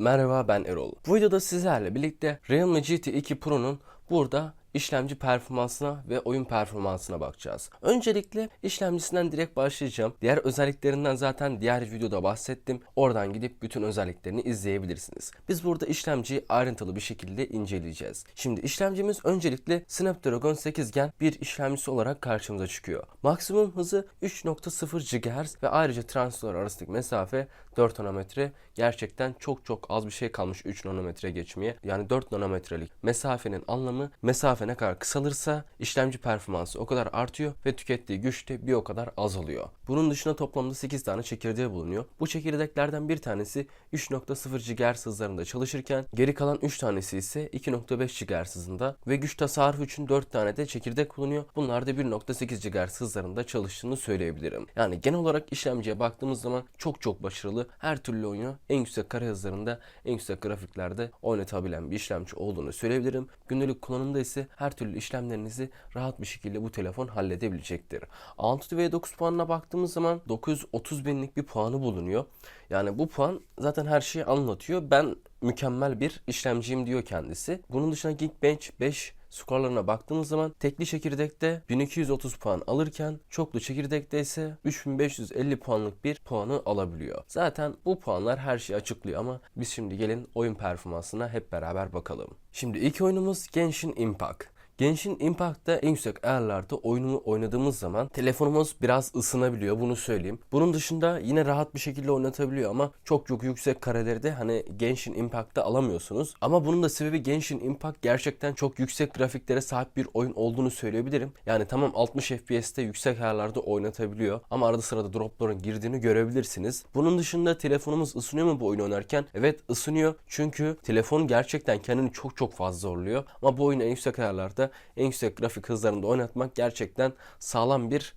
Merhaba ben Erol. Bu videoda sizlerle birlikte Realme GT2 Pro'nun burada işlemci performansına ve oyun performansına bakacağız. Öncelikle işlemcisinden direkt başlayacağım. Diğer özelliklerinden zaten diğer videoda bahsettim. Oradan gidip bütün özelliklerini izleyebilirsiniz. Biz burada işlemciyi ayrıntılı bir şekilde inceleyeceğiz. Şimdi işlemcimiz öncelikle Snapdragon 8 Gen bir işlemcisi olarak karşımıza çıkıyor. Maksimum hızı 3.0 GHz ve ayrıca transistör arasındaki mesafe 4 nanometre. Gerçekten çok çok az bir şey kalmış 3 nanometre geçmeye. Yani 4 nanometrelik mesafenin anlamı mesafe ne kadar kısalırsa işlemci performansı o kadar artıyor ve tükettiği güç de bir o kadar azalıyor. Bunun dışında toplamda 8 tane çekirdeği bulunuyor. Bu çekirdeklerden bir tanesi 3.0 GHz hızlarında çalışırken geri kalan 3 tanesi ise 2.5 GHz hızında ve güç tasarrufu için 4 tane de çekirdek bulunuyor. Bunlar da 1.8 GHz hızlarında çalıştığını söyleyebilirim. Yani genel olarak işlemciye baktığımız zaman çok çok başarılı. Her türlü oyunu en yüksek kare hızlarında, en yüksek grafiklerde oynatabilen bir işlemci olduğunu söyleyebilirim. Günlük kullanımda ise her türlü işlemlerinizi rahat bir şekilde bu telefon halledebilecektir. Antutu V9 puanına baktığımız zaman 930 binlik bir puanı bulunuyor. Yani bu puan zaten her şeyi anlatıyor. Ben mükemmel bir işlemciyim diyor kendisi. Bunun dışında Geekbench 5 skorlarına baktığımız zaman tekli çekirdekte 1230 puan alırken çoklu çekirdekte ise 3550 puanlık bir puanı alabiliyor. Zaten bu puanlar her şeyi açıklıyor ama biz şimdi gelin oyun performansına hep beraber bakalım. Şimdi ilk oyunumuz Genshin Impact. Genshin Impact'ta en yüksek ayarlarda oyununu oynadığımız zaman telefonumuz biraz ısınabiliyor bunu söyleyeyim. Bunun dışında yine rahat bir şekilde oynatabiliyor ama çok çok yüksek kareleri de hani Genshin Impact'ta alamıyorsunuz. Ama bunun da sebebi Genshin Impact gerçekten çok yüksek grafiklere sahip bir oyun olduğunu söyleyebilirim. Yani tamam 60 FPS'te yüksek ayarlarda oynatabiliyor ama arada sırada dropların girdiğini görebilirsiniz. Bunun dışında telefonumuz ısınıyor mu bu oyunu oynarken? Evet ısınıyor çünkü telefon gerçekten kendini çok çok fazla zorluyor. Ama bu oyunu en yüksek ayarlarda en yüksek grafik hızlarında oynatmak gerçekten sağlam bir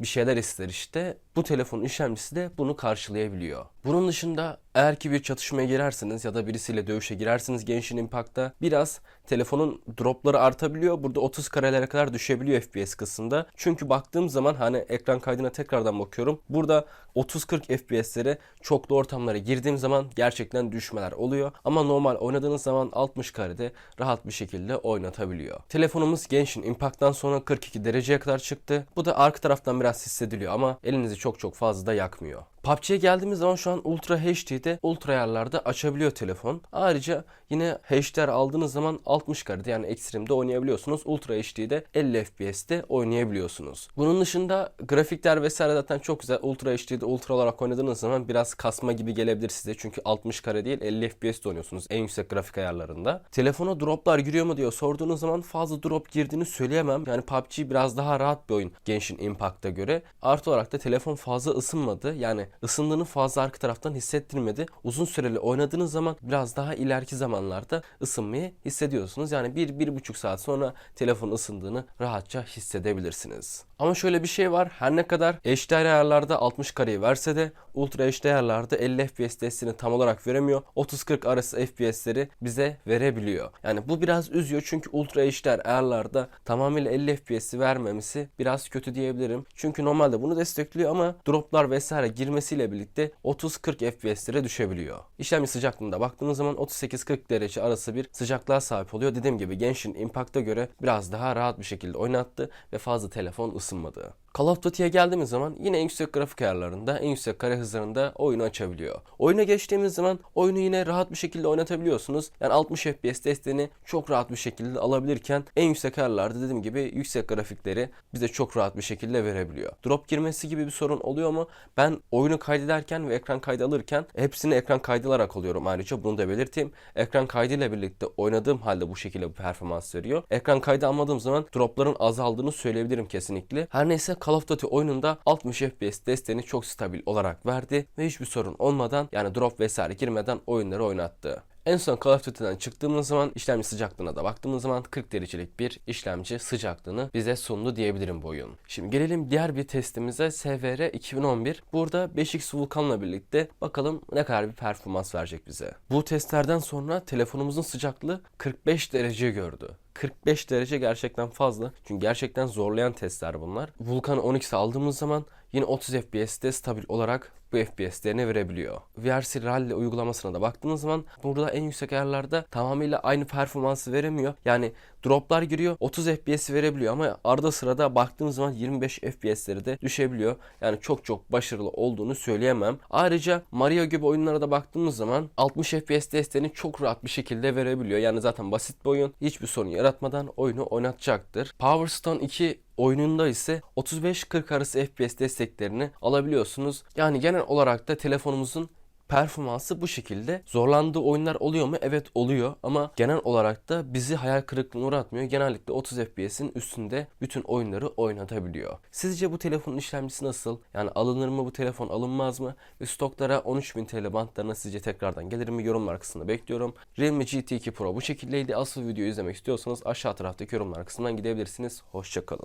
bir şeyler ister işte. Bu telefonun işlemcisi de bunu karşılayabiliyor. Bunun dışında eğer ki bir çatışmaya girerseniz ya da birisiyle dövüşe girerseniz Genshin Impact'ta biraz telefonun dropları artabiliyor. Burada 30 karelere kadar düşebiliyor FPS kısmında. Çünkü baktığım zaman hani ekran kaydına tekrardan bakıyorum. Burada 30-40 FPS'lere çoklu ortamlara girdiğim zaman gerçekten düşmeler oluyor. Ama normal oynadığınız zaman 60 karede rahat bir şekilde oynatabiliyor. Telefonumuz Genshin Impact'tan sonra 42 dereceye kadar çıktı. Bu da arka taraftan biraz hissediliyor ama elinizi çok çok fazla da yakmıyor. PUBG'ye geldiğimiz zaman şu an Ultra HD'de ultra ayarlarda açabiliyor telefon. Ayrıca yine HDR aldığınız zaman 60 karede yani ekstremde oynayabiliyorsunuz. Ultra HD'de 50 FPS'te oynayabiliyorsunuz. Bunun dışında grafikler vesaire zaten çok güzel. Ultra HD'de ultra olarak oynadığınız zaman biraz kasma gibi gelebilir size. Çünkü 60 kare değil 50 FPS'te oynuyorsunuz en yüksek grafik ayarlarında. Telefona droplar giriyor mu diyor sorduğunuz zaman fazla drop girdiğini söyleyemem. Yani PUBG biraz daha rahat bir oyun Genshin Impact'a göre. Artı olarak da telefon fazla ısınmadı. Yani ısındığını fazla arka taraftan hissettirmedi. Uzun süreli oynadığınız zaman biraz daha ileriki zamanlarda ısınmayı hissediyorsunuz. Yani 1-1,5 saat sonra telefon ısındığını rahatça hissedebilirsiniz. Ama şöyle bir şey var. Her ne kadar HDR ayarlarda 60 kareyi verse de Ultra HD ayarlarda 50 FPS desteğini tam olarak veremiyor. 30-40 arası FPS'leri bize verebiliyor. Yani bu biraz üzüyor çünkü Ultra HDR ayarlarda tamamıyla 50 FPS'i vermemesi biraz kötü diyebilirim. Çünkü normalde bunu destekliyor ama droplar vesaire girmesiyle birlikte 30-40 FPS'lere düşebiliyor. İşlemci sıcaklığında baktığımız zaman 38-40 derece arası bir sıcaklığa sahip oluyor. Dediğim gibi Genshin Impact'a göre biraz daha rahat bir şekilde oynattı ve fazla telefon ısınmadı. Call of Duty'ye geldiğimiz zaman yine en yüksek grafik ayarlarında, en yüksek kare hızlarında oyunu açabiliyor. Oyuna geçtiğimiz zaman oyunu yine rahat bir şekilde oynatabiliyorsunuz. Yani 60 FPS desteğini çok rahat bir şekilde alabilirken en yüksek ayarlarda dediğim gibi yüksek grafikleri bize çok rahat bir şekilde verebiliyor. Drop girmesi gibi bir sorun oluyor mu? Ben oyunu kaydederken ve ekran kaydı alırken hepsini ekran kaydı alarak alıyorum ayrıca bunu da belirteyim. Ekran kaydıyla birlikte oynadığım halde bu şekilde bir performans veriyor. Ekran kaydı almadığım zaman dropların azaldığını söyleyebilirim kesinlikle. Her neyse Call of Duty oyununda 60 FPS desteğini çok stabil olarak verdi ve hiçbir sorun olmadan yani drop vesaire girmeden oyunları oynattı. En son Call of Duty'den çıktığımız zaman işlemci sıcaklığına da baktığımız zaman 40 derecelik bir işlemci sıcaklığını bize sundu diyebilirim bu oyun. Şimdi gelelim diğer bir testimize SVR 2011. Burada 5X Vulkan'la birlikte bakalım ne kadar bir performans verecek bize. Bu testlerden sonra telefonumuzun sıcaklığı 45 derece gördü. 45 derece gerçekten fazla. Çünkü gerçekten zorlayan testler bunlar. Vulkan 10X aldığımız zaman yine 30 FPS'te stabil olarak bu FPS değerini verebiliyor. VRC Rally uygulamasına da baktığınız zaman burada en yüksek ayarlarda tamamıyla aynı performansı veremiyor. Yani droplar giriyor 30 FPS verebiliyor ama arada sırada baktığımız zaman 25 FPS'leri de düşebiliyor. Yani çok çok başarılı olduğunu söyleyemem. Ayrıca Mario gibi oyunlara da baktığımız zaman 60 FPS desteğini çok rahat bir şekilde verebiliyor. Yani zaten basit bir oyun. Hiçbir sorun yaratmadan oyunu oynatacaktır. Power Stone 2 oyununda ise 35-40 arası FPS desteklerini alabiliyorsunuz. Yani genel olarak da telefonumuzun performansı bu şekilde. Zorlandığı oyunlar oluyor mu? Evet oluyor ama genel olarak da bizi hayal kırıklığına uğratmıyor. Genellikle 30 FPS'in üstünde bütün oyunları oynatabiliyor. Sizce bu telefonun işlemcisi nasıl? Yani alınır mı bu telefon alınmaz mı? Ve stoklara 13.000 TL bantlarına sizce tekrardan gelir mi? Yorumlar kısmında bekliyorum. Realme GT2 Pro bu şekildeydi. Asıl videoyu izlemek istiyorsanız aşağı taraftaki yorumlar kısmından gidebilirsiniz. Hoşçakalın.